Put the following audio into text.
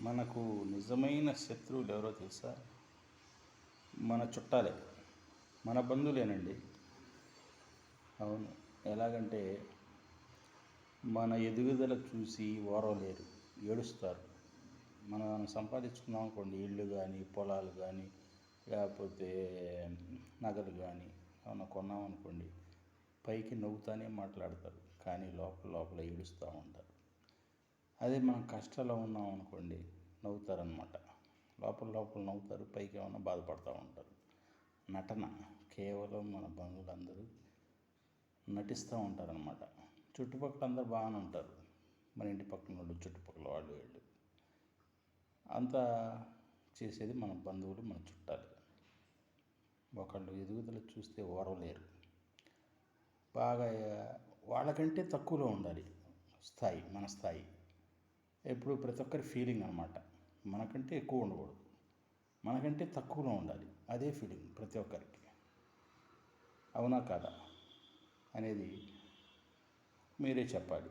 మనకు నిజమైన శత్రువులు ఎవరో తెలుసా? మన చుట్టాలే. మన బంధువులేనండి. అవును. ఎలాగంటే మన ఎదుగుదల చూసి ఓరవలేరు ఏడుస్తారు. మనం సంపాదించుకున్నాం అనుకోండి ఇళ్ళు కానీ పొలాలు కానీ లేకపోతే నగలు కానీ ఏమన్నా కొన్నాం అనుకోండి పైకి నవ్వుతానే మాట్లాడతారు. కానీ లోపల లోపల ఏడుస్తూ ఉంటారు. అదే మనం కష్టాల్లో ఉన్నాం అనుకోండి నవ్వుతారనమాట లోపల లోపల నవ్వుతారు పైకి ఏమైనా బాధపడుతూ ఉంటారు. నటన కేవలం మన బంధువులందరూ నటిస్తూ ఉంటారనమాట చుట్టుపక్కల అందరూ బాగానే ఉంటారు. మన ఇంటి పక్కన వాళ్ళు చుట్టుపక్కల వాళ్ళు వీళ్ళు. అంతా చేసేది మన బంధువులు మన చుట్టాలు. ఒకళ్ళు ఎదుగుదల చూస్తే ఓరవలేరు. బాగా వాళ్ళకంటే తక్కువలో ఉండాలి. స్థాయి మన స్థాయి. ఎప్పుడు ప్రతి ఒక్కరి ఫీలింగ్ అనమాట మనకంటే ఎక్కువ ఉండకూడదు. మనకంటే తక్కువలో ఉండాలి. అదే ఫీలింగ్ ప్రతి ఒక్కరికి. అవునా కాదా? అనేది మీరే చెప్పాలి.